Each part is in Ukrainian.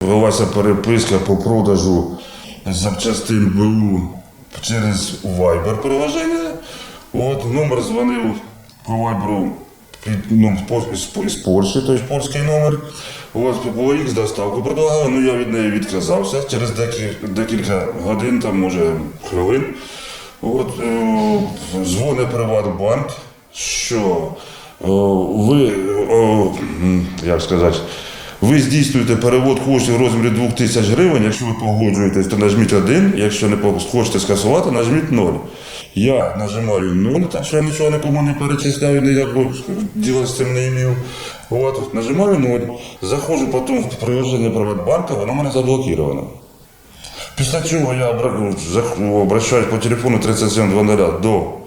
Велася переписка по продажу запчастин БУ через Viber приложення. От номер дзвонив по Viber ну, з, з, з Польщі, тобто польський номер. От по X доставку предлагали, ну я від неї відказався через декілька, годин, там може хвилин. От е, дзвонить Приватбанк, що о, ви, о, як сказати, ви здійснюєте перевод коштів в розмірі 2 тисяч гривень. Якщо ви погоджуєтесь, то нажміть 1, якщо не хочете скасувати, нажміть 0. Я нажимаю 0, так що я нічого нікому не перечисляв, і ніякого діла з цим не імів. От, нажимаю 0, заходжу потім в приложення Приватбанка, воно мене заблокировано. Після чого я обращаюсь по телефону 3700 до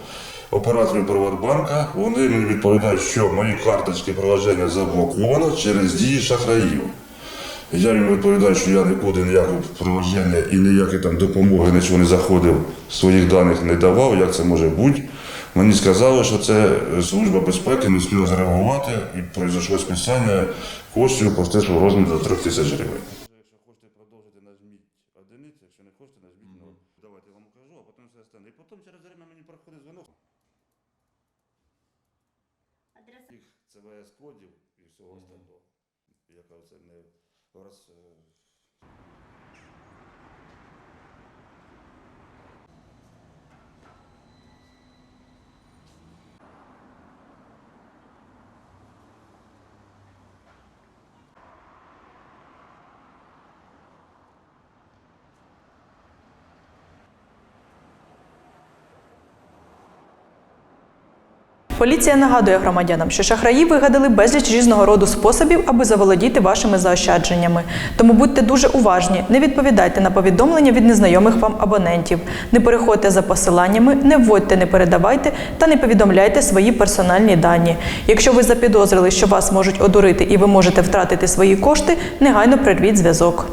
операторів Приватбанка. Вони відповідають, що мої карточки приложення заблоковано через дії шахраїв. Я їм відповідаю, що я нікуди ніякого приложення і ніякої там допомоги нічого не заходив, своїх даних не давав, як це може бути. Мені сказали, що це служба безпеки не встигла зреагувати і пройшло списання коштів по в розмірі до 3 тисяч гривень. Якщо хочете продовжити, нажміть одиницю, якщо не хочете, нажміть. Давайте я вам кажу, а потім все остане. І потім через время мені приходить дзвонок. Їх ЦВС кодів і всього остального. Яка це не раз. Поліція нагадує громадянам, що шахраї вигадали безліч різного роду способів, аби заволодіти вашими заощадженнями. Тому будьте дуже уважні, не відповідайте на повідомлення від незнайомих вам абонентів, не переходьте за посиланнями, не вводьте, не передавайте та не повідомляйте свої персональні дані. Якщо ви запідозрили, що вас можуть одурити і ви можете втратити свої кошти, негайно прервіть зв'язок.